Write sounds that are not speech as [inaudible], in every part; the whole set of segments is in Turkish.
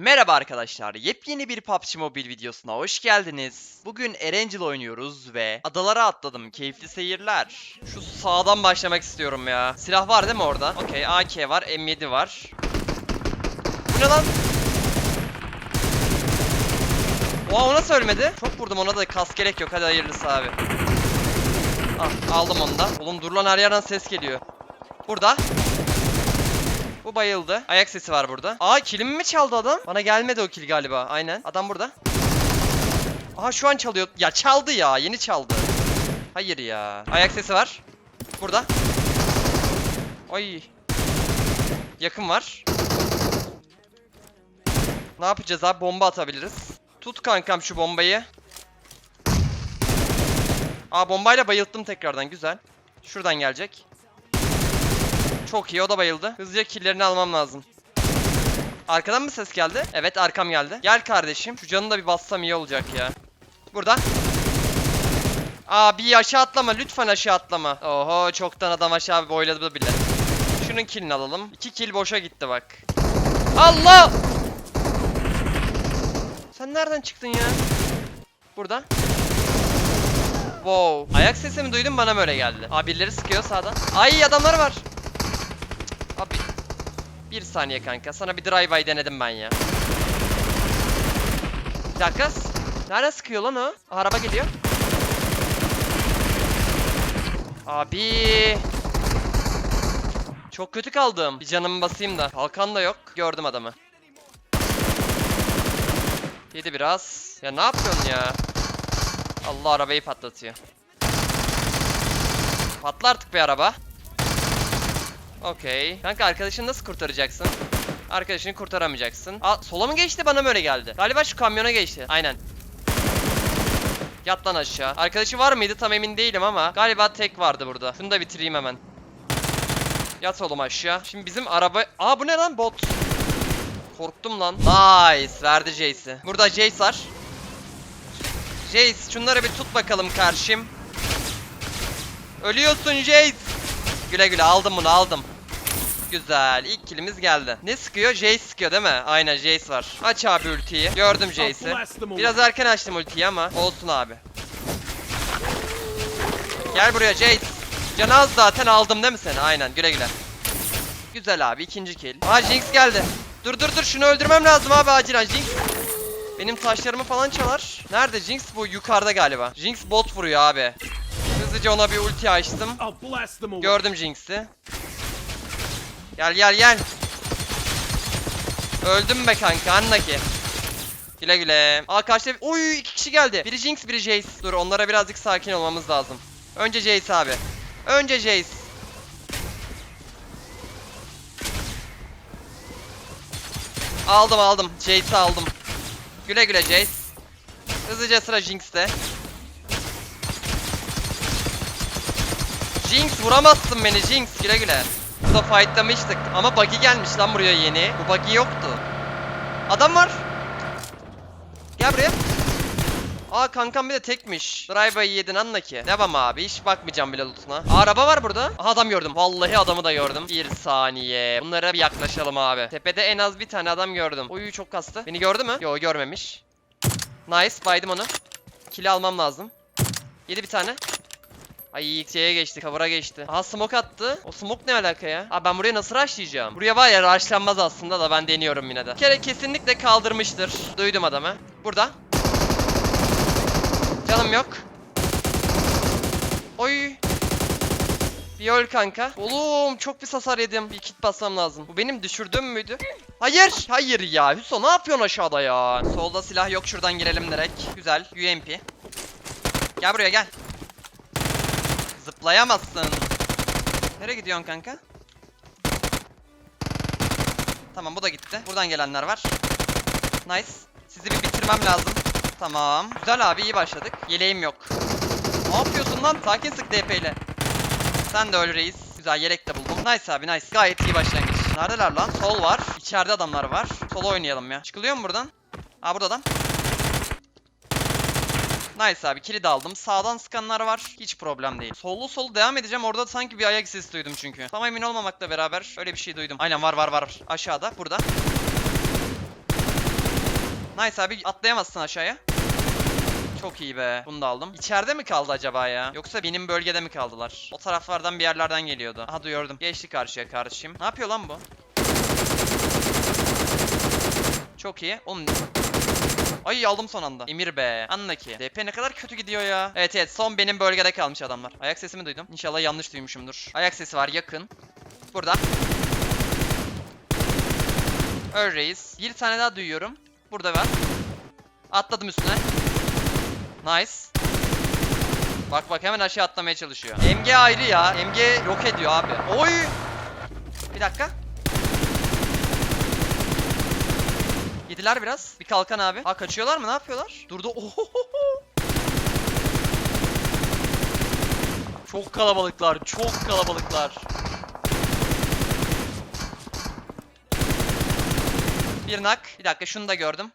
Merhaba arkadaşlar, yepyeni bir PUBG Mobile videosuna hoş geldiniz. Bugün Erangel oynuyoruz ve adalara atladım, keyifli seyirler. Şu sağdan başlamak istiyorum ya. Silah var değil mi orada? Okey, AK var, M7 var. Bu ne lan? Oha o nasıl ölmedi? Çok vurdum ona da kas gerek yok, hadi hayırlısı abi. Ah, aldım onu da. Oğlum dur lan her yerden ses geliyor. Burada. Bu bayıldı. Ayak sesi var burada. Aa kilimi mi çaldı adam? Bana gelmedi o kill galiba. Aynen. Adam burada. Aha şu an çalıyor. Ya çaldı ya. Yeni çaldı. Hayır ya. Ayak sesi var. Burada. Ay. Yakın var. Ne yapacağız abi? Bomba atabiliriz. Tut kankam şu bombayı. Aa bombayla bayılttım tekrardan. Güzel. Şuradan gelecek. Çok iyi o da bayıldı. Hızlıca killerini almam lazım. Arkadan mı ses geldi? Evet arkam geldi. Gel kardeşim. Şu canını da bir bassam iyi olacak ya. Burada. Aa bir aşağı atlama lütfen aşağı atlama. Oho çoktan adam aşağı boyladı bile. Şunun killini alalım. İki kill boşa gitti bak. Allah! Sen nereden çıktın ya? Burada. Wow. Ayak sesimi duydum bana böyle geldi. Aa birileri sıkıyor sağdan. Ay adamlar var. Abi bir saniye kanka. Sana bir drive-by denedim ben ya. Bir dakika. Nereden sıkıyor lan o? Araba geliyor. Abi. Çok kötü kaldım. Bir canımı basayım da. Kalkan da yok. Gördüm adamı. Yedi biraz. Ya ne yapıyorsun ya? Allah arabayı patlatıyor. Patla artık bir araba. Okey. Kanka arkadaşını nasıl kurtaracaksın? Arkadaşını kurtaramayacaksın. Aa sola mı geçti bana mı öyle geldi? Galiba şu kamyona geçti. Aynen. Yat lan aşağı. Arkadaşı var mıydı tam emin değilim ama galiba tek vardı burada. Şunu da bitireyim hemen. Yat oğlum aşağı. Şimdi bizim araba... Aa bu ne lan bot? Korktum lan. Nice. Verdi Jace'i. Burada Jace var. Jace şunları bir tut bakalım karşım. Ölüyorsun Jace. Güle güle aldım bunu aldım. Güzel. İlk kilimiz geldi. Ne sıkıyor? Jace sıkıyor değil mi? Aynen Jace var. Aç abi ultiyi. Gördüm Jace'i. Biraz erken açtım ultiyi ama olsun abi. Gel buraya Jace. Can az zaten aldım değil mi seni? Aynen güle güle. Güzel abi ikinci kill. Aa Jinx geldi. Dur dur dur şunu öldürmem lazım abi acilen Jinx. Benim taşlarımı falan çalar. Nerede Jinx? Bu yukarıda galiba. Jinx bot vuruyor abi. Hızlıca ona bir ulti açtım. Gördüm Jinx'i. Gel gel gel. Öldüm be kanka anla ki. Güle güle. Aa karşıda Oy iki kişi geldi. Biri Jinx biri Jace. Dur onlara birazcık sakin olmamız lazım. Önce Jace abi. Önce Jace. Aldım aldım. Jace'i aldım. Güle güle Jace. Hızlıca sıra Jinx'te. Jinx vuramazsın beni Jinx güle güle. Burada fightlamıştık ama buggy gelmiş lan buraya yeni. Bu buggy yoktu. Adam var. Gel buraya. Aa kankam bir de tekmiş. Drive'ı yedin anla ki. Devam abi hiç bakmayacağım bile lootuna. Araba var burada. Aha adam gördüm. Vallahi adamı da gördüm. Bir saniye. Bunlara bir yaklaşalım abi. Tepede en az bir tane adam gördüm. Oyu çok kastı. Beni gördü mü? Yo görmemiş. Nice baydım onu. Kill almam lazım. Yedi bir tane. Ay şeye geçti, cover'a geçti. Aha smoke attı. O smoke ne alaka ya? Abi ben buraya nasıl rushlayacağım? Buraya var ya rushlanmaz aslında da ben deniyorum yine de. Bir kere kesinlikle kaldırmıştır. Duydum adamı. Burada. Canım yok. Oy. Bir öl kanka. Oğlum çok pis hasar yedim. Bir kit basmam lazım. Bu benim düşürdüğüm müydü? Hayır. Hayır ya. Hüso ne yapıyorsun aşağıda ya? Solda silah yok. Şuradan girelim direkt. Güzel. UMP. Gel buraya gel. Zıplayamazsın. Nereye gidiyorsun kanka? Tamam bu da gitti. Buradan gelenler var. Nice. Sizi bir bitirmem lazım. Tamam. Güzel abi iyi başladık. Yeleğim yok. Ne yapıyorsun lan? Sakin sık DP ile. Sen de öl reis. Güzel yelek de buldum. Nice abi nice. Gayet iyi başlangıç. Neredeler lan? Sol var. İçeride adamlar var. Solo oynayalım ya. Çıkılıyor mu buradan? Aa burada adam. Nice abi kilit aldım. Sağdan sıkanlar var. Hiç problem değil. Sollu solu devam edeceğim. Orada sanki bir ayak sesi duydum çünkü. Tam emin olmamakla beraber öyle bir şey duydum. Aynen var var var. Aşağıda. Burada. Nice abi atlayamazsın aşağıya. Çok iyi be. Bunu da aldım. İçeride mi kaldı acaba ya? Yoksa benim bölgede mi kaldılar? O taraflardan bir yerlerden geliyordu. Aha duyordum. Geçti karşıya kardeşim. Ne yapıyor lan bu? Çok iyi. Oğlum Ay aldım son anda. Emir be. Anla ki. DP ne kadar kötü gidiyor ya. Evet evet son benim bölgede kalmış adamlar. Ayak sesimi duydum. İnşallah yanlış duymuşumdur. Ayak sesi var yakın. Burada. Öl reis. Bir tane daha duyuyorum. Burada var. Atladım üstüne. Nice. Bak bak hemen aşağı atlamaya çalışıyor. MG ayrı ya. MG yok ediyor abi. Oy. Bir dakika. Yediler biraz. Bir kalkan abi. Ha kaçıyorlar mı? Ne yapıyorlar? Durdu. Ohohoho. Çok kalabalıklar. Çok kalabalıklar. Bir nak. Bir dakika şunu da gördüm.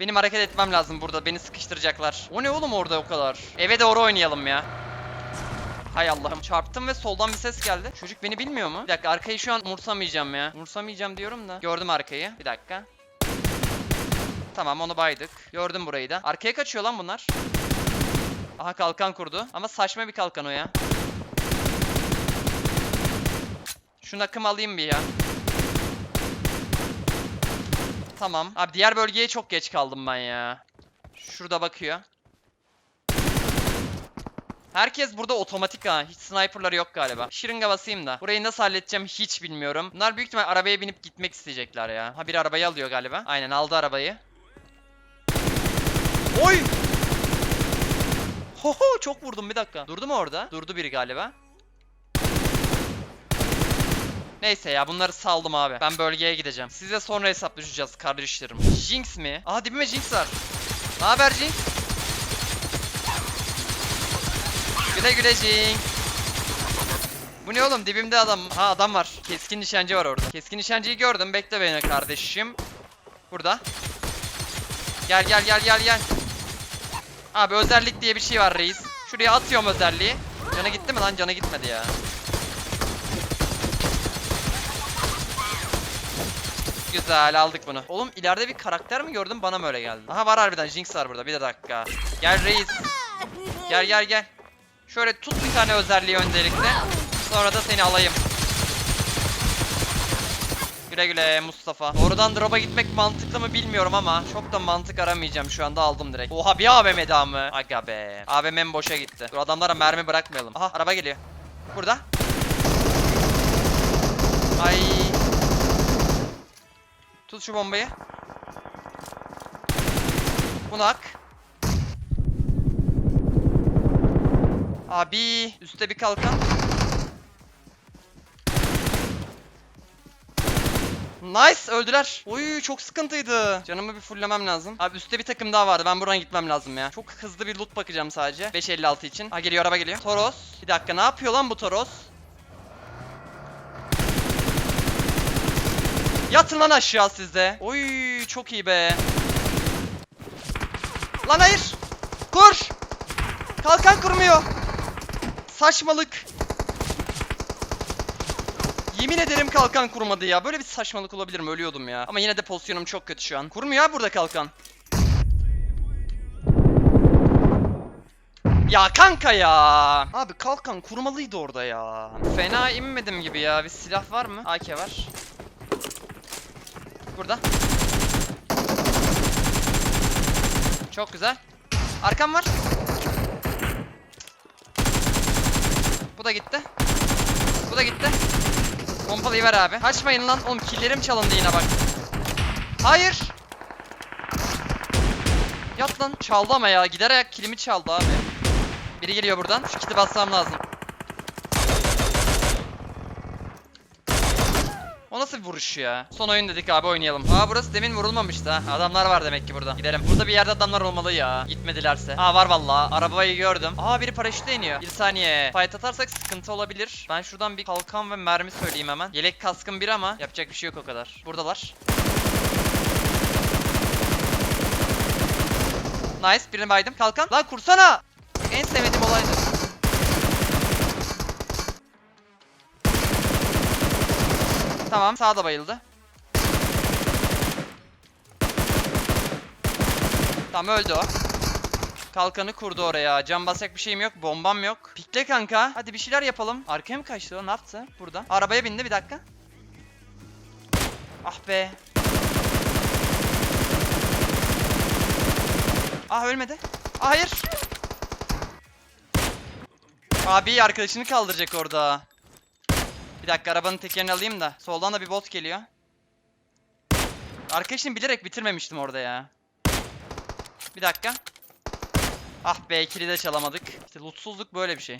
Benim hareket etmem lazım burada. Beni sıkıştıracaklar. O ne oğlum orada o kadar? Eve doğru oynayalım ya. Hay Allah'ım çarptım ve soldan bir ses geldi. Çocuk beni bilmiyor mu? Bir dakika arkayı şu an umursamayacağım ya. Umursamayacağım diyorum da. Gördüm arkayı. Bir dakika. Tamam onu baydık. Gördüm burayı da. Arkaya kaçıyor lan bunlar. Aha kalkan kurdu. Ama saçma bir kalkan o ya. Şu nakım alayım bir ya. Tamam. Abi diğer bölgeye çok geç kaldım ben ya. Şurada bakıyor. Herkes burada otomatik ha. Hiç sniperları yok galiba. Şırınga basayım da. Burayı nasıl halledeceğim hiç bilmiyorum. Bunlar büyük ihtimal arabaya binip gitmek isteyecekler ya. Ha bir arabayı alıyor galiba. Aynen aldı arabayı. Oy! Hoho çok vurdum bir dakika. Durdu mu orada? Durdu biri galiba. Neyse ya bunları saldım abi. Ben bölgeye gideceğim. Size sonra hesaplaşacağız kardeşlerim. Jinx mi? Aha dibime Jinx var. Ne haber Jinx? Güle güle Jinx. Bu ne oğlum dibimde adam. Ha adam var. Keskin nişancı var orada. Keskin nişancıyı gördüm. Bekle beni kardeşim. Burada. Gel gel gel gel gel. Abi özellik diye bir şey var reis. Şuraya atıyorum özelliği. Cana gitti mi lan? Cana gitmedi ya. Güzel aldık bunu. Oğlum ileride bir karakter mi gördüm bana mı öyle geldi? Aha var harbiden Jinx var burada bir dakika. Gel reis. Gel gel gel. Şöyle tut bir tane özelliği öncelikle. Sonra da seni alayım. Güle güle Mustafa. Oradan drop'a gitmek mantıklı mı bilmiyorum ama çok da mantık aramayacağım şu anda aldım direkt. Oha bir AVM daha mı? Aga be. AVM'm boşa gitti. Dur adamlara mermi bırakmayalım. Aha araba geliyor. Burada. Ay. Tut şu bombayı. Bunu. Abi üstte bir kalkan. Nice öldüler. Oy çok sıkıntıydı. Canımı bir fulllemem lazım. Abi üstte bir takım daha vardı. Ben buradan gitmem lazım ya. Çok hızlı bir loot bakacağım sadece. 556 için. Ha geliyor araba geliyor. Toros. Bir dakika ne yapıyor lan bu Toros? Yatın lan aşağı sizde. Oy çok iyi be. Lan hayır. Kur. Kalkan kurmuyor. Saçmalık. Yemin ederim kalkan kurmadı ya. Böyle bir saçmalık olabilir mi? Ölüyordum ya. Ama yine de pozisyonum çok kötü şu an. Kurmuyor burada kalkan. Ya kanka ya. Abi kalkan kurmalıydı orada ya. Fena inmedim gibi ya. Bir silah var mı? AK var. Burada. Çok güzel. Arkam var. Bu da gitti. Bu da gitti. Pompalıyı ver abi. Kaçmayın lan. Oğlum killerim çalındı yine bak. Hayır. Yat lan. Çaldı ama ya. Gider ayak kilimi çaldı abi. Biri geliyor buradan. Şu kiti bassam lazım. Nasıl bir vuruş ya? Son oyun dedik abi oynayalım. Aa burası demin vurulmamıştı ha. Adamlar var demek ki burada. Gidelim. Burada bir yerde adamlar olmalı ya. Gitmedilerse. Aa var vallahi. Arabayı gördüm. Aa biri paraşütle iniyor. Bir saniye. Fight atarsak sıkıntı olabilir. Ben şuradan bir kalkan ve mermi söyleyeyim hemen. Yelek kaskım bir ama yapacak bir şey yok o kadar. Buradalar. Nice. Birini baydım. Kalkan. Lan kursana. En sevmediğim olaydı. Tamam sağda bayıldı. Tamam öldü o. Kalkanı kurdu oraya. Can basacak bir şeyim yok. Bombam yok. Pikle kanka. Hadi bir şeyler yapalım. Arkaya mı kaçtı o? Ne yaptı? Burada. Arabaya bindi bir dakika. Ah be. Ah ölmedi. Ah hayır. Abi arkadaşını kaldıracak orada. Bir dakika arabanın tekerini alayım da. Soldan da bir bot geliyor. Arkadaşını bilerek bitirmemiştim orada ya. Bir dakika. Ah be ikili de çalamadık. İşte lootsuzluk böyle bir şey.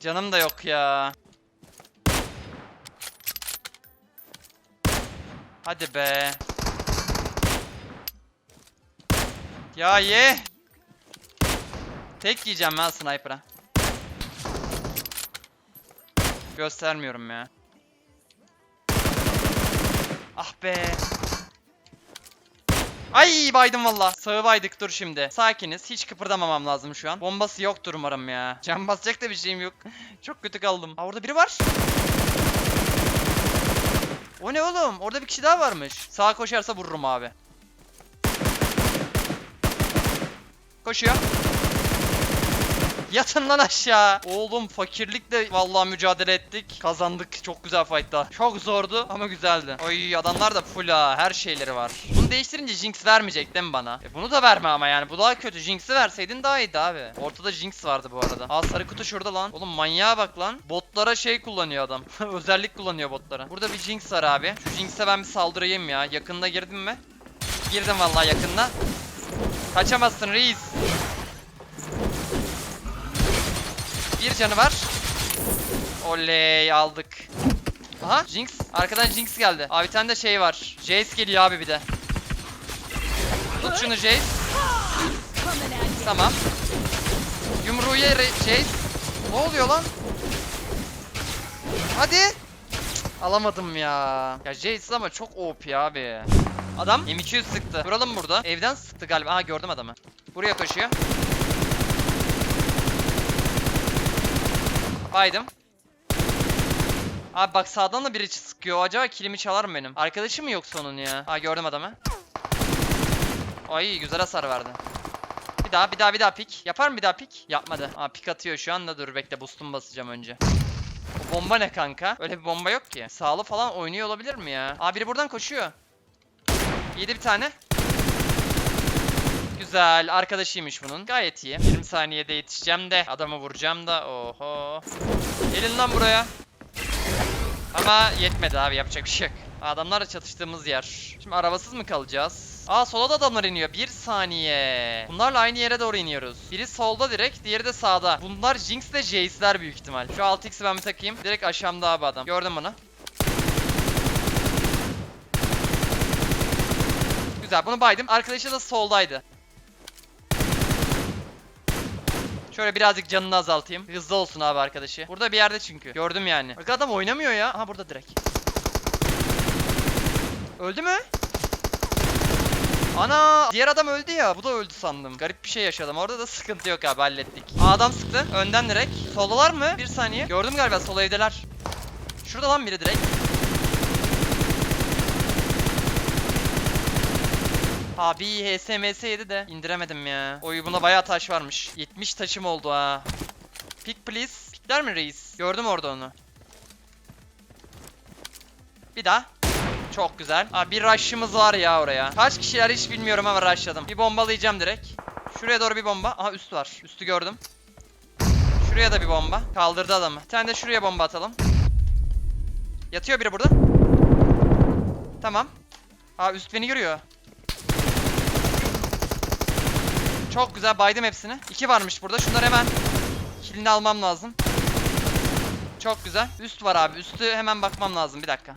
Canım da yok ya. Hadi be. Ya ye. Tek yiyeceğim ben sniper'a. Göstermiyorum ya. Ah be. Ay baydım valla. Sağı baydık dur şimdi. Sakiniz. Hiç kıpırdamamam lazım şu an. Bombası yoktur umarım ya. [laughs] Can basacak da bir şeyim yok. [laughs] Çok kötü kaldım. Aa orada biri var. O ne oğlum? Orada bir kişi daha varmış. Sağa koşarsa vururum abi. Koşuyor. Yatın lan aşağı. Oğlum fakirlikle vallahi mücadele ettik. Kazandık. Çok güzel fight'ta. Çok zordu ama güzeldi. Oy adamlar da full ha. Her şeyleri var. Bunu değiştirince Jinx vermeyecek değil mi bana? E bunu da verme ama yani. Bu daha kötü. Jinx'i verseydin daha iyiydi abi. Ortada Jinx vardı bu arada. Aa sarı kutu şurada lan. Oğlum manyağa bak lan. Botlara şey kullanıyor adam. [laughs] Özellik kullanıyor botlara. Burada bir Jinx var abi. Şu Jinx'e ben bir saldırayım ya. Yakında girdim mi? Girdim vallahi yakında. Kaçamazsın reis. Bir canı var. Oley aldık. Aha Jinx. Arkadan Jinx geldi. Abi bir tane de şey var. Jace geliyor abi bir de. Tut şunu Jace. Tamam. Yumruğu ye Jace. Ne oluyor lan? Hadi. Alamadım ya. Ya Jace ama çok OP abi. Adam M200 sıktı. Duralım burada. Evden sıktı galiba. Aha gördüm adamı. Buraya koşuyor. Baydım. Abi bak sağdan da biri sıkıyor. Acaba kilimi çalar mı benim? Arkadaşım mı yoksa onun ya? Aa gördüm adamı. Ay güzel hasar verdi. Bir daha bir daha bir daha pik. Yapar mı bir daha pik? Yapmadı. Aa pik atıyor şu anda. Dur bekle boost'umu basacağım önce. O bomba ne kanka? Öyle bir bomba yok ki. Sağlı falan oynuyor olabilir mi ya? Aa biri buradan koşuyor. Yedi bir tane. Güzel. Arkadaşıymış bunun. Gayet iyi. 20 saniyede yetişeceğim de adamı vuracağım da. Oho. Gelin lan buraya. Ama yetmedi abi yapacak bir şey yok. Adamlarla çatıştığımız yer. Şimdi arabasız mı kalacağız? Aa sola da adamlar iniyor. Bir saniye. Bunlarla aynı yere doğru iniyoruz. Biri solda direkt, diğeri de sağda. Bunlar Jinx ve Jace'ler büyük ihtimal. Şu 6x'i ben bir takayım. Direkt aşağımda abi adam. Gördüm bunu. Güzel bunu baydım. Arkadaşı da soldaydı. Şöyle birazcık canını azaltayım. Hızlı olsun abi arkadaşı. Burada bir yerde çünkü. Gördüm yani. Bak adam oynamıyor ya. Aha burada direkt. Öldü mü? Ana! Diğer adam öldü ya. Bu da öldü sandım. Garip bir şey yaşadım. Orada da sıkıntı yok abi hallettik. Aa, adam sıktı. Önden direkt. Soldalar mı? Bir saniye. Gördüm galiba sol evdeler. Şurada lan biri direkt. Abi HSMS yedi de indiremedim ya. Oy buna bayağı taş varmış. 70 taşım oldu ha. Pick please. Pickler mi reis? Gördüm orada onu. Bir daha. Çok güzel. Abi bir rush'ımız var ya oraya. Kaç kişiler hiç bilmiyorum ama rushladım. Bir bombalayacağım direkt. Şuraya doğru bir bomba. Aha üst var. Üstü gördüm. Şuraya da bir bomba. Kaldırdı adamı. Bir tane de şuraya bomba atalım. Yatıyor biri burada. Tamam. Aa üst beni görüyor. Çok güzel baydım hepsini. İki varmış burada. Şunları hemen kilini almam lazım. Çok güzel. Üst var abi. Üstü hemen bakmam lazım. Bir dakika.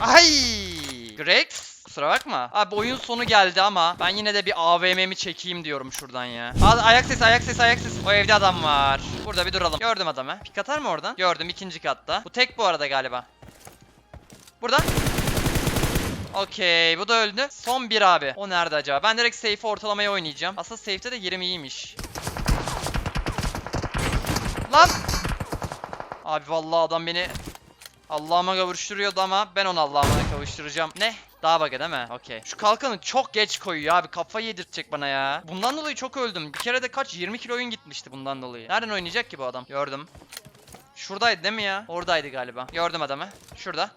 Ay! Grex. Kusura bakma. Abi oyun sonu geldi ama ben yine de bir AVM'mi çekeyim diyorum şuradan ya. Aa, ayak sesi ayak sesi ayak sesi. O evde adam var. Burada bir duralım. Gördüm adamı. Pik atar mı oradan? Gördüm ikinci katta. Bu tek bu arada galiba. Burada. Okey bu da öldü. Son bir abi. O nerede acaba? Ben direkt safe ortalamaya oynayacağım. Aslında safe'te de yerim iyiymiş. Lan! Abi vallahi adam beni Allah'ıma kavuşturuyordu ama ben onu Allah'ıma kavuşturacağım. Ne? Daha bug'a değil mi? Okey. Şu kalkanı çok geç koyuyor abi. Kafayı yedirtecek bana ya. Bundan dolayı çok öldüm. Bir kere de kaç 20 kilo oyun gitmişti bundan dolayı. Nereden oynayacak ki bu adam? Gördüm. Şuradaydı değil mi ya? Oradaydı galiba. Gördüm adamı. Şurada.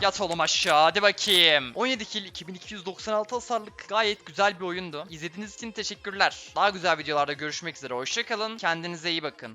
Yat oğlum aşağı hadi bakayım. 17 kill 2296 hasarlık gayet güzel bir oyundu. İzlediğiniz için teşekkürler. Daha güzel videolarda görüşmek üzere. Hoşçakalın. Kendinize iyi bakın.